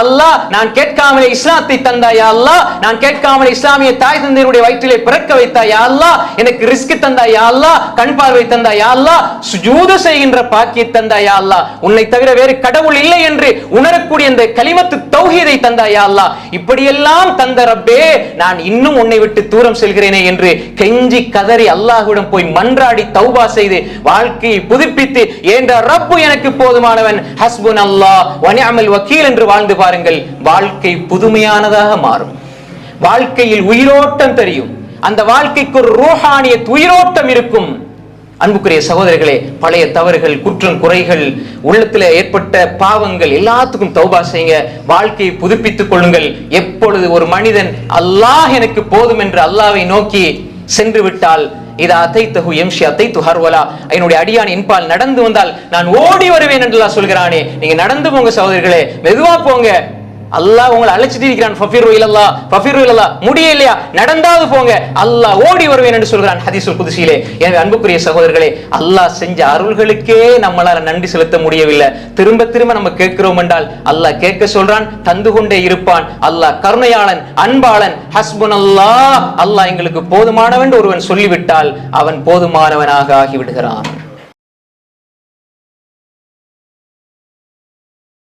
அல்லாஹ் நான் கேட்காமலே இஸ்லாத்தை தந்தாயா யா அல்லாஹ் நான் கேட்காமலே இஸ்லாமிய தாய் தந்தையருடைய வயிற்றிலே பிறக்க வைத்தாயா யா அல்லாஹ் எனக்கு ரிஸ்க் தந்தாயா யா அல்லாஹ் கண் பார்வை தந்தாயா யா அல்லாஹ் சுஜூது செய்கின்ற பாக்கிய தந்தாயா யா அல்லாஹ். உன்னை தவிர வேறு கடவுள் இல்லை என்று உணரக்கூடிய அந்த கலிமத்து தௌஹீதை தந்தாயா யா அல்லாஹ். இப்படியெல்லாம் தந்த ரப்பே நான் இன்னும் உன்னை விட்டு தூரம் செல்கிறேனே என்று கெஞ்சி கதறி அல்லாஹ்விடம் போய் மன்றாடி தௌபா செய்து வாழ்க்கையை புதுப்பித்து என்ற ரப்பு எனக்கு போதுமானவன்? ஹஸ்புன் அல்லாஹ் வனிஅமல் வக்கீல் என்று வாழ்ந்து பாருங்கள் வாழ்க்கை புதுமையானதாக மாறும். வாழ்க்கையில் உயிரோட்டம் தெரியும். அந்த வாழ்க்கைக்கு ஒரு ரோஹானிய உயிரோட்டம் இருக்கும். அன்புக்குரிய சகோதரர்களே பழைய தவறுகள் குற்றம் குறைகள் உள்ளத்துல ஏற்பட்ட பாவங்கள் எல்லாத்துக்கும் தௌபா செய்யுங்க. வாழ்க்கையை புதுப்பித்துக் கொள்ளுங்கள். எப்பொழுது ஒரு மனிதன் அல்லாஹ் எனக்கு போதும் என்று அல்லாவை நோக்கி சென்று விட்டால் இதா அத்தைத்தகு எம்ஷி அத்தைத்து ஹர்வலா. என்னுடைய அடியான் இன்பால் நடந்து வந்தால் நான் ஓடி வருவேன் என்று சொல்கிறானே. நீங்க நடந்து போங்க சகோதரிகளே மெதுவா போங்க. அல்லாஹ் உங்களை அழைச்சிட்டு இருக்கிறான். ஃபஃபிரு இல்லல்லா ஃபஃபிரு இல்லல்லா முடியலையா நடந்தாவது போங்க. அல்லாஹ் ஓடி வருவேன் என்று சொல்கிறான் ஹதீசுல் குதிசியிலே. எனவே அன்புக்குரிய சகோதரர்களே அல்லாஹ் செஞ்ச அருள்களுக்கே நம்மளால நன்றி செலுத்த முடியவில்லை. திரும்ப திரும்ப நம்ம கேட்கிறோம் என்றால் அல்லாஹ் கேட்க சொல்றான் தந்து கொண்டே இருப்பான். அல்லாஹ் கருணையாளன் அன்பாளன் ஹஸ்புன் அல்லாஹ் அல்லாஹ் எங்களுக்கு போதுமானவன் ஒருவன் சொல்லிவிட்டால் அவன் போதுமானவனாக ஆகிவிடுகிறான்.